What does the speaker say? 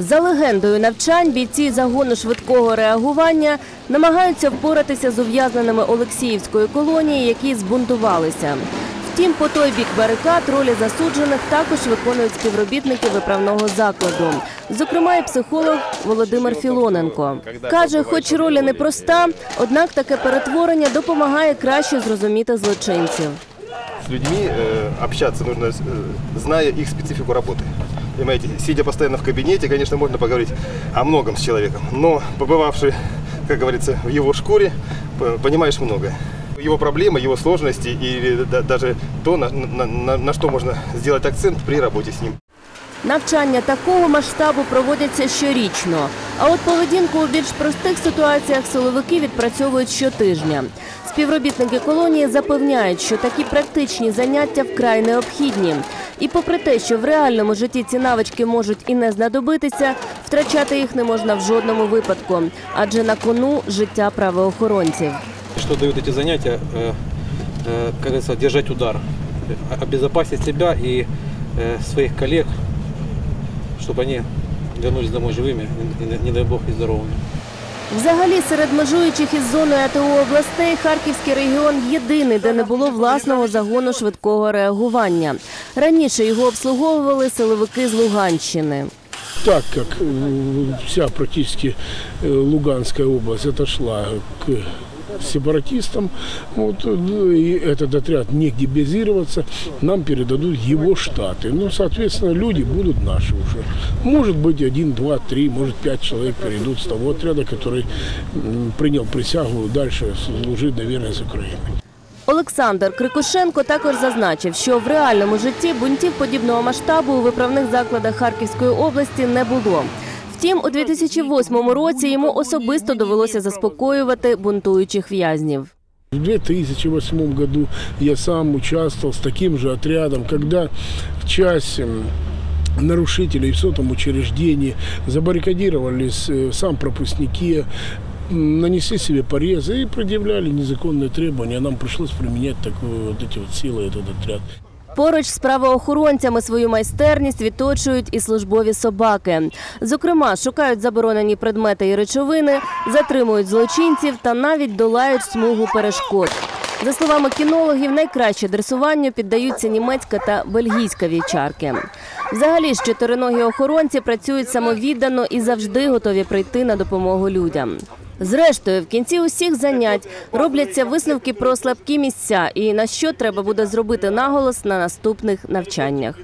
За легендою навчань бійці загону швидкого реагування намагаються впоратися з ув'язненими Олексіївської колонії, які збунтувалися. Втім, по той бік барикад ролі засуджених також виконують співробітники виправного закладу. Зокрема, і психолог Володимир Філоненко каже, хоч роль і непроста, однак таке перетворення допомагає краще зрозуміти злочинців. С людьми э, общаться нужно, э, зная их специфику работы. Понимаете, сидя постоянно в кабинете, конечно, можно поговорить о многом с человеком, но побывавший, как говорится, в его шкуре, понимаешь многое. Его проблемы, его сложности и даже то, на, на- на- на что можно сделать акцент при работе с ним. Навчання такого масштабу проводяться щорічно. А от поведінку у більш простих ситуаціях силовики відпрацьовують щотижня. Співробітники колонії запевняють, що такі практичні заняття вкрай необхідні. І попри те, що в реальному житті ці навички можуть і не знадобитися, втрачати їх не можна в жодному випадку, адже на кону життя правоохоронців. Что дают эти занятия, э, э, как говорится, держать удар, э, обезопасить себя и э, своих коллег, чтобы они вернулись домой живыми, и, не- не дай бог и здоровыми. Взагалі, серед межуючих із зоною АТО областей Харківський регіон єдиний, де не було власного загону швидкого реагування. Раніше його обслуговували силовики з Луганщини. так как э, вся практично Луганська Луганская область отошла к сепаратистам, вот, э, и этот отряд негде базироваться, нам передадут его штаты. Ну, соответственно, люди будут наши уже. Может быть, один, два, три, может, пять человек перейдут с того отряда, который м, принял присягу дальше служить, наверное, с Украиной. Олександр Крикошенко також зазначив, що в реальному житті бунтів подібного масштабу у виправних закладах Харківської області не було. Втім, у 2008 році йому особисто довелося заспокоювати бунтуючих в'язнів. В 2008 году я сам участвовал с таким же отрядом, когда часть м, нарушителей в сотом учреждении забаррикадировались э, в сам пропускнике, м, нанесли себе порезы и предъявляли незаконные требования. Нам пришлось применять такую, вот эти вот силы, этот отряд. Поруч з правоохоронцями свою майстерність відточують і службові собаки. Зокрема, шукають заборонені предмети і речовини, затримують злочинців та навіть долають смугу перешкод. За словами кінологів, найкраще дресуванню піддаються німецька та бельгійська вівчарки. Взагалі чотириногі охоронці працюють самовіддано і завжди готові прийти на допомогу людям. Зрештою, в кінці усіх занять робляться висновки про слабкі місця і на що треба буде зробити наголос на наступних навчаннях.